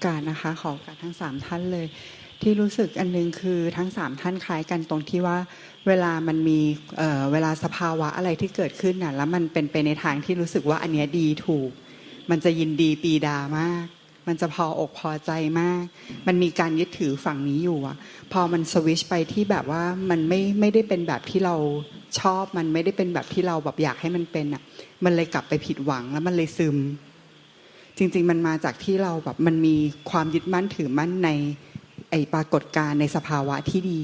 อกาสนะคะ ขอโอกาสทั้งสามท่านเลย ที่รู้สึกอันหนึงคือทั้งสามท่านคล้ายกันตรงที่ว่า เวลามันมีเเวลาสภาวะอะไรที่เกิดขึ้นน่ะแล้วมันเป็นไปในทางที่รู้สึกว่าอันเนี้ยดีถูก มันจะยินดีปีดามาก มันจะพออกพอใจมาก มันมีการยึดถือฝั่งนี้อยู่อะพอมันสวิชไปที่แบบว่ามันไม่ไม่ได้เป็นแบบที่เราชอบมันไม่ได้เป็นแบบที่เราแบบอยากให้มันเป็นอะมันเลยกลับไปผิดหวังแล้วมันเลยซึม จริง ๆ มันมาจากที่เราแบบมันมีความยึดมั่นถือมั่นในไอปรากฏการณ์ในสภาวะที่ดี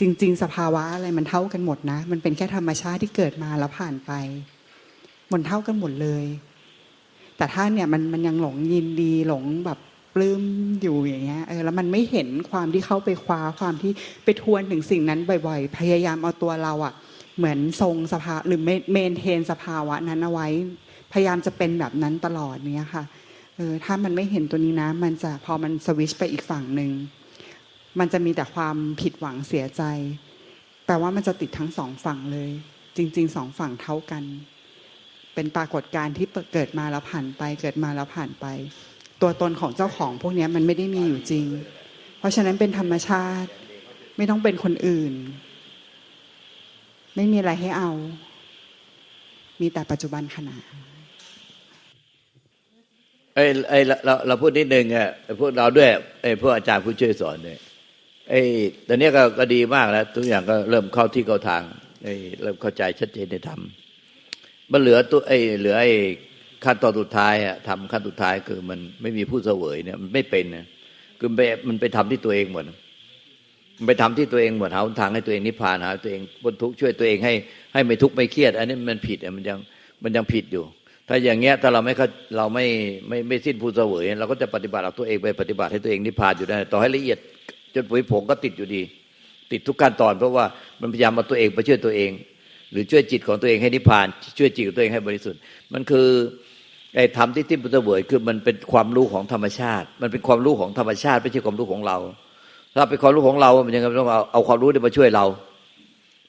จริง ๆ สภาวะอะไรมันเท่ากันหมดนะ มันเป็นแค่ธรรมชาติที่เกิดมาแล้วผ่านไปมันเท่ากันหมดเลย แต่ถ้าเนี่ยมันมันยังหลงยินดีหลงแบบปลื้มอยู่อย่างเงี้ยเออแล้วมันไม่เห็นความที่เข้าไปคว้าความที่ไปทวนถึงสิ่งนั้นบ่อย ๆ พยายามเอาตัวเราอะเหมือนทรงสภาหรือเมนเทนสภาวะนั้นเอาไว้ พยายามจะเป็นแบบนั้นตลอดเนี้ยค่ะเออถ้ามันไม่เห็นตัวนี้นะ มันจะพอมันสวิชไปอีกฝั่งหนึ่งมันจะมีแต่ความผิดหวังเสียใจ แปลว่ามันจะติดทั้งสองฝั่งเลย จริงๆสองฝั่งเท่ากัน เป็นปรากฏการณ์ที่เกิดมาแล้วผ่านไป เกิดมาแล้วผ่านไป ตัวตนของเจ้าของพวกนี้มันไม่ได้มีอยู่จริง เพราะฉะนั้นเป็นธรรมชาติ ไม่ต้องเป็นคนอื่น ไม่มีอะไรให้เอา มีแต่ปัจจุบันขณะ ไอ้ไอ้เราเราเราพูดนิดนึงอะไอ้พวกเราด้วยไอ้พวกอาจารย์ผู้ช่วยสอนเนี่ยไอ้ตอนนี้ก็ก็ดีมากแล้วทุกอย่างก็เริ่มเข้าที่เข้าทางไอ้เริ่มเข้าใจชัดเจนในธรรมมันเหลือตัวไอ้เหลือไอ้ขั้นตอนสุดท้ายอะทำขั้นสุดท้ายคือมันไม่มีผู้เสวยเนี่ยมันไม่เป็นนะคือมันไปมันไปทำที่ตัวเองหมดมันไปทำที่ตัวเองหมดหาทางให้ตัวเองนิพพานหาตัวเองพ้นทุกช่วยตัวเองให้ให้ไม่ทุกข์ไม่เครียด อันนี้มันผิดอะมันยังมันยังผิดอยู่ ถ้าอย่างเงี้ยถ้าเราไม่เราไม่ไม่ไม่สิ้นผู้เสวยเราก็จะปฏิบัติเอาตัวเองไปปฏิบัติให้ตัวเองนิพพานอยู่ได้ต่อให้ละเอียดจนผุยผงก็ติดอยู่ดี ติดทุกขั้นตอน เพราะว่ามันพยายามเอาตัวเองไปช่วยตัวเอง หรือช่วยจิตของตัวเองให้นิพพาน ช่วยจิตของตัวเองให้บริสุทธิ์ มันคือไอ้ธรรมที่ทิ้นผู้เสวยคือมันเป็นความรู้ของธรรมชาติ มันเป็นความรู้ของธรรมชาติไม่ใช่ความรู้ของเรา ถ้าเป็นความรู้ของเรา มันยังไงต้องเอาเอาความรู้นี้มาช่วยเรา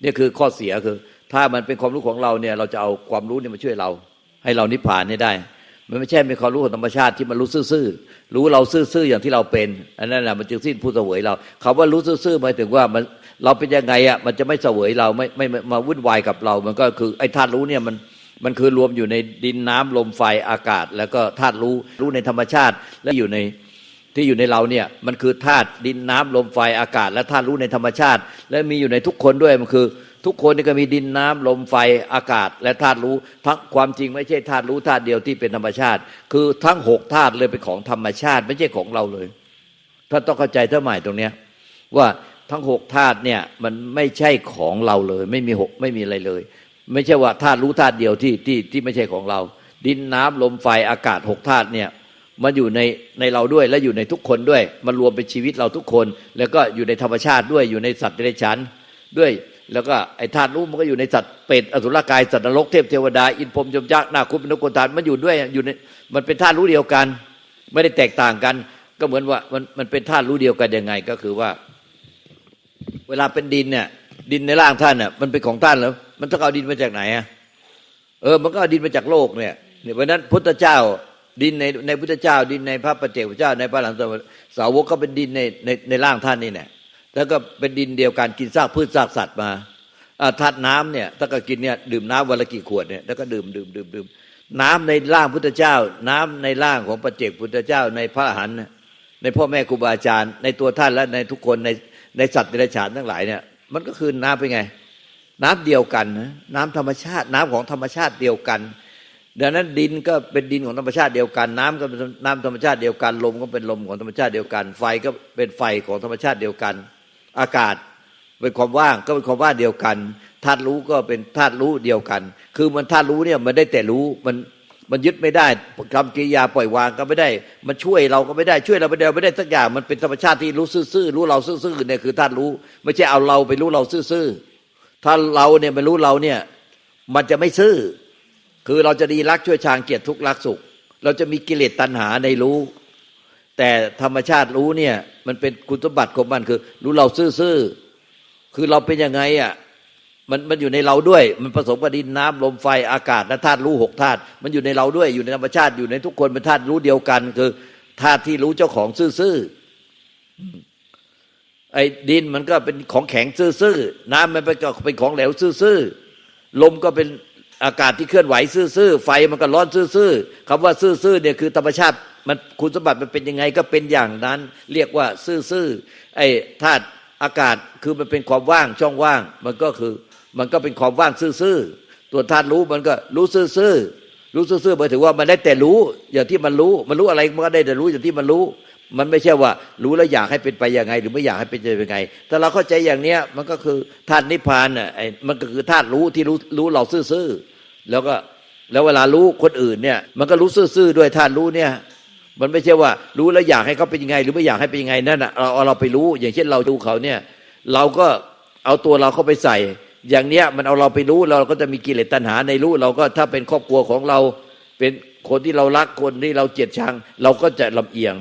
เนี่ยคือข้อเสียคือ ถ้ามันเป็นความรู้ของเราเนี่ยเราจะเอาความรู้นี้มาช่วยเรา ให้เรานิพพานให้ได้ มันไม่ใช่เป็นความรู้ของธรรมชาติที่มันรู้ซื่อๆรู้เราซื่อๆอย่างที่เราเป็นอันนั้นแหละมันจึงสิ้นผู้เสวยเราคาว่ารู้ซื่อๆหมายถึงว่ามันเราเป็นยังไงอะมันจะไม่เสวยเราไม่ไม่ไม่มาวุ่นวายกับเรา มันก็คือไอ้ธาตุรู้เนี่ยมันมันคือรวมอยู่ในดินน้ำลมไฟอากาศ แล้วก็ธาตุรู้รู้ในธรรมชาติ และอยู่ในที่อยู่ในเราเนี่ยมันคือธาตุดินน้ำลมไฟอากาศ และธาตุรู้ในธรรมชาติ และมีอยู่ในทุกคนด้วยมันคือ ทุกคนนี่ก็มีดินน้ำลมไฟอากาศ และธาตุรู้ทั้งความจริงไม่ใช่ธาตุรู้ธาตุเดียวที่เป็นธรรมชาติ คือทั้งหกธาตุเลยเป็นของธรรมชาติ ไม่ใช่ของเราเลยท่านต้องเข้าใจเท่าไหร่ตรงเนี้ยว่าทั้งหกธาตุเนี่ยมันไม่ใช่ของเราเลย ไม่มีหกไม่มีอะไรเลย ไม่ใช่ว่าธาตุรู้ธาตุเดียวที่ที่ที่ไม่ใช่ของเรา ดินน้ำลมไฟอากาศหกธาตุเนี่ยมันอยู่ในในเราด้วยและอยู่ในทุกคนด้วย มันรวมเป็นชีวิตเราทุกคน แล้วก็อยู่ในธรรมชาติด้วยอยู่ในสัตว์เดรัจฉานด้วย แล้วก็ไอ้ธาตุรู้มันก็อยู่ในสัตว์เป็ดอสุรกายสัตว์นรกเทพเทวดา อินพรมยมยักษ์นาคุปนกตานมันอยู่ด้วยอยู่ในมันเป็นธาตุรู้เดียวกัน ไม่ได้แตกต่างกัน ก็เหมือนว่ามันมันเป็นธาตุรู้เดียวกันยังไงก็คือว่า เวลาเป็นดินเนี่ย ดินในร่างท่านเนี่ยมันเป็นของท่านแล้ว มันต้องเอาดินมาจากไหนอะเออมันก็เอาดินมาจากโลกเนี่ยเนี่ยเพราะนั้นพุทธเจ้าดินในในพุทธเจ้า ดินในพระปฏิเจกพุทธเจ้า ในพระหลังสาวกก็เป็นดินในในในร่างท่านนี่แหละ แล้วก็เป็นดินเดียวกันกินซากพืชซากสัตว์มาธาตุน้ำเนี่ยถ้าก็กินเนี่ยดื่มน้ำวันละกี่ขวดเนี่ยแล้วก็ดื่มดื่มดื่มดื่มน้ำในร่างพุทธเจ้า น้ำในร่างของปเจกพุทธเจ้าในพระหันในพ่อแม่ครูบาอาจารย์ ในตัวท่านและในทุกคนในในสัตว์เดรัจฉานทั้งหลายเนี่ย มันก็คือน้ำเป็นไง น้ำเดียวกันนะน้ำธรรมชาติน้ำของธรรมชาติเดียวกัน ดังนั้นดินก็เป็นดินของธรรมชาติเดียวกัน น้ำก็เป็นน้ำธรรมชาติเดียวกัน ลมก็เป็นลมของธรรมชาติเดียวกัน ไฟก็เป็นไฟของธรรมชาติเดียวกัน อากาศเป็นความว่างก็เป็นความว่างเดียวกันธาตุรู้ก็เป็นธาตุรู้เดียวกัน คือมันธาตุรู้เนี่ยมันได้แต่รู้มันมันยึดไม่ได้คำกิริยาปล่อยวางก็ไม่ได้ มันช่วยเราก็ไม่ได้ช่วยเราไม่ได้ไม่ได้สักอย่างมันเป็นธรรมชาติที่รู้ซื่อๆรู้เราซื่อๆเนี่ยคือธาตุรู้ ไม่ใช่เอาเราไปรู้เราซื่อๆถ้าเราเนี่ยไม่รู้เราเนี่ยมันจะไม่ซื่อ คือเราจะดีรักช่วยชางเกียรติทุกข์รักสุข เราจะมีกิเลสตัณหาในรู้ แต่ธรรมชาติรู้เนี่ย มันเป็นคุณสมบัติของมันคือ รู้เราซื่อๆคือเราเป็นยังไงอะมันมันอยู่ในเราด้วย มันผสมกับดินน้ำลมไฟอากาศและธาตุรู้หกธาตุมันอยู่ในเราด้วยอยู่ในธรรมชาติอยู่ในทุกคนเป็นธาตุรู้เดียวกัน คือธาตุที่รู้เจ้าของซื่อๆไอ้ดินมันก็เป็นของแข็งซื่อๆน้ำมันเป็นก็เป็นของเหลวซื่อๆลมก็เป็นอากาศที่เคลื่อนไหวซื่อๆไฟมันก็ร้อนซื่อๆคำว่าซื่อๆเนี่ยคือธรรมชาติ มันคุณสมบัติมันเป็นยังไงก็เป็นอย่างนั้น เรียกว่าซื่อๆไอ้ธาตุอากาศคือมันเป็นความว่างช่องว่าง มันก็คือมันก็เป็นความว่างซื่อๆตัวธาตุรู้มันก็รู้ซื่อๆรู้ซื่อๆหมายถึงว่ามันได้แต่รู้อย่างที่มันรู้ มันรู้อะไรมันก็ได้แต่รู้อย่างที่มันรู้ มันไม่ใช่ว่า รู้แล้วอยากให้เป็นไปยังไง หรือไม่อยากให้เป็นไปยังไงถ้าเราเข้าใจอย่างเนี้ยมันก็คือธาตุนิพพานน่ะไอ้มันก็คือธาตุรู้ที่รู้รู้เราซื่อๆแล้วก็แล้วเวลารู้คนอื่นเนี่ย มันก็รู้ซื่อๆด้วยธาตุรู้เนี่ย มันไม่ใช่ว่า รู้แล้วอยากให้เขาเป็นยังไง หรือไม่อยากให้เป็นยังไงนั่นเราเอาเราไปรู้ อย่างเช่นเราดูเขาเนี่ย เราก็เอาตัวเราเข้าไปใส่ อย่างเนี้ยมันเอาเราไปรู้เราก็จะมีกิเลสตัณหาในรู้ เราก็ถ้าเป็นครอบครัวของเราเป็นคนที่เรารักคนที่เราเกลียดชัง เราก็จะลำเอียง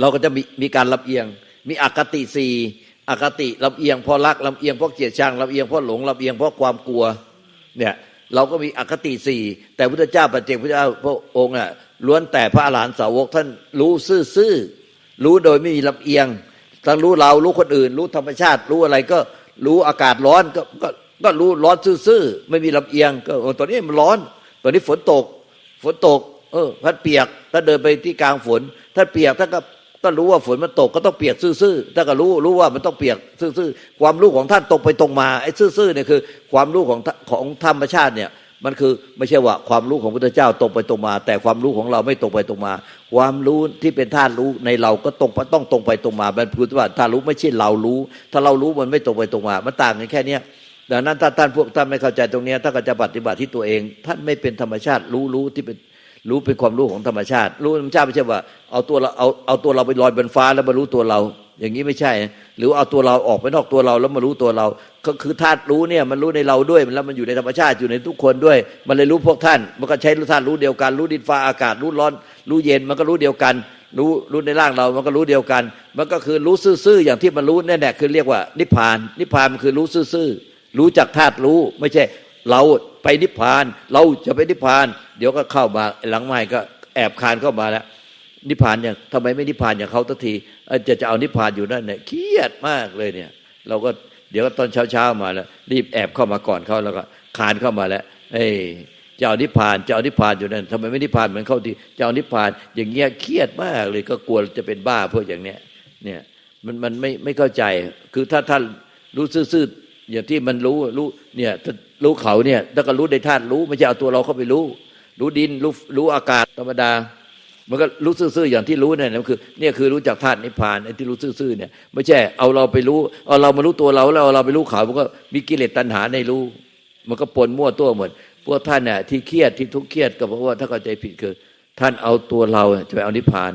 เราก็จะมีมีการลำเอียง มีอคติสี่อคติลำเอียงเพราะรักลำเอียงเพราะเกลียดชังลำเอียงเพราะหลงลำเอียงเพราะความกลัวเนี่ย เราก็มีอคติสี่แต่พุทธเจ้าปัจเจกพุทธเจ้าพระองค์อะล้วนแต่พระอรหันตสาวกท่านรู้ซื่อๆรู้โดยไม่มีลำเอียงทั้งรู้เรารู้คนอื่น รู้ธรรมชาติ รู้อะไรก็รู้อากาศร้อนก็ก็ก็รู้ร้อนซื่อๆไม่มีลำเอียง ก็ตอนนี้มันร้อน ตอนนี้ฝนตก ฝนตก เออพัดเปียกถ้าเดินไปที่กลางฝนถ้าเปียกถ้าก็ ก็รู้ว่าฝนมันตกก็ต้องเปียกซื่อๆถ้าก็รู้รู้ว่ามันต้องเปียกซื่อๆความรู้ของท่านตรงไปตรงมาไอ้ซื่อๆเนี่ยคือ ความรู้ของของธรรมชาติเนี่ยมันคือไม่ใช่ว่าความรู้ของพระพุทธเจ้าตรงไปตรงมา แต่ความรู้ของเราไม่ตรงไปตรงมา ความรู้ที่เป็นธาตุรู้ในเราก็ตรงต้องตรงไปตรงมามันพูดว่าธาตุรู้ไม่ใช่เรารู้ ถ้าเรารู้มันไม่ตรงไปตรงมา มันต่างกันแค่เนี้ยดังนั้นถ้าท่านพวกท่านไม่เข้าใจตรงเนี้ยท่านก็จะปฏิบัติที่ตัวเอง ท่านไม่เป็นธรรมชาติรู้รู้ที่เป็น รู้เป็นความรู้ของธรรมชาติ รู้ธรรมชาติไม่ใช่ว่า เอาตัวเราเอาเอาตัวเราไปลอยบนฟ้าแล้วมารู้ตัวเรา อย่างนี้ไม่ใช่ หรือเอาตัวเราออกไปนอกตัวเราแล้วมารู้ตัวเรา ก็คือธาตุรู้เนี่ยมันรู้ในเราด้วยแล้วมันอยู่ในธรรมชาติอยู่ในทุกคนด้วย มันเลยรู้พวกท่าน มันก็ใช้รู้ธาตุรู้เดียวกัน รู้ดินฟ้าอากาศรู้ร้อน รู้เย็นมันก็รู้เดียวกัน รู้รู้ในร่างเรามันก็รู้เดียวกัน มันก็คือรู้ซื่อๆอย่างที่มันรู้นั่นแหละคือเรียกว่านิพพาน นิพพานมันคือรู้ซื่อๆรู้จักธาตุรู้ไม่ใช่ เราไปนิพพาน เราจะไปนิพพาน เดี๋ยวก็เข้ามาหลังไม้ก็แอบคานเข้ามาแล้ว นิพพานอย่างทำไมไม่นิพพานอย่างเขาทันทีจะจะเอานิพพานอยู่นั่นเนี่ยเครียดมากเลยเนี่ย เราก็เดี๋ยวก็ตอนเช้าๆมาแล้ว รีบแอบเข้ามาก่อนเขาแล้วก็คานเข้ามาแล้ว เอ้จะเอานิพพานจะเอานิพพานอยู่นั่นทำไมไม่นิพพานเหมือนเขาที่จะเอานิพพานอย่างเงี้ยเครียดมากเลยก็กลัวจะเป็นบ้าพวกอย่างเนี้ยเนี่ยมันมันไม่ไม่เข้าใจคือถ้าท่านรู้ซื่อ อย่างที่มันรู้รู้เนี่ยรู้เขาเนี่ยถ้าก็รู้ในธาตุรู้ไม่ใช่เอาตัวเราเข้าไปรู้ รู้ดินรู้รู้อากาศธรรมดา มันก็รู้ซื่อๆอย่างที่รู้เนี่ยมันคือเนี่ยคือรู้จักธาตุนิพพานไอ้ที่รู้ซื่อๆเนี่ยไม่ใช่เอาเราไปรู้เอาเรามารู้ตัวเราแล้วเอาเราไปรู้เขามันก็มีกิเลสตัณหาในรู้ มันก็ปนมั่วตัวหมดพวกท่านเนี่ยที่เครียดที่ทุกข์เครียดก็เพราะว่าถ้าเข้าใจผิดคือ ท่านเอาตัวเราจะไปเอานิพพาน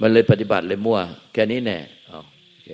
มันเลยปฏิบัติเลยมั่ว แค่นี้แน่โอเค